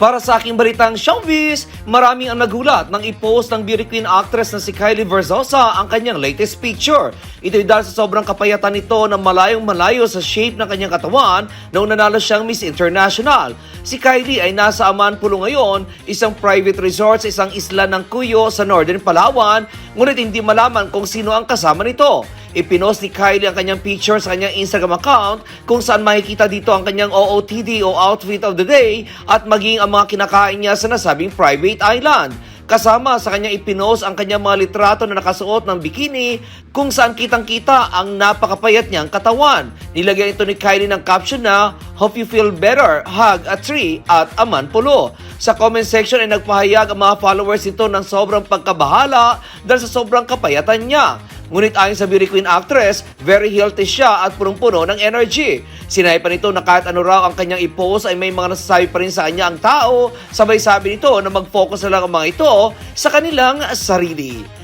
Para sa aking balitang showbiz, maraming ang nagulat nang i-post ng beauty queen actress na si Kylie Verzosa ang kanyang latest picture. Ito'y dahil sa sobrang kapayatan nito na malayong malayo sa shape ng kanyang katawan noong nanalo siyang Miss International. Si Kylie ay nasa Amanpulo ngayon, isang private resort sa isang isla ng Cuyo sa Northern Palawan, ngunit hindi malaman kung sino ang kasama nito. Ipinost ni Kylie ang kanyang picture sa kanyang Instagram account kung saan makikita dito ang kanyang OOTD o Outfit of the Day at maging ang mga kinakain niya sa nasabing private island. Kasama sa kanyang ipinost ang kanyang mga litrato na nakasuot ng bikini kung saan kitang-kita ang napakapayat niyang katawan. Nilagyan ito ni Kylie ng caption na Hope you feel better, hug a tree at aman pulo. Sa comment section ay nagpahayag ang mga followers nito ng sobrang pagkabahala dahil sa sobrang kapayatan niya. Ngunit ayon sa beauty queen actress, very healthy siya at punong-puno ng energy. Sinay pa nito na kahit ano raw ang kanyang i-post ay may mga nasasabi pa rin sa kanya ang tao. Sabay sabi nito na mag-focus na lang ang mga ito sa kanilang sarili.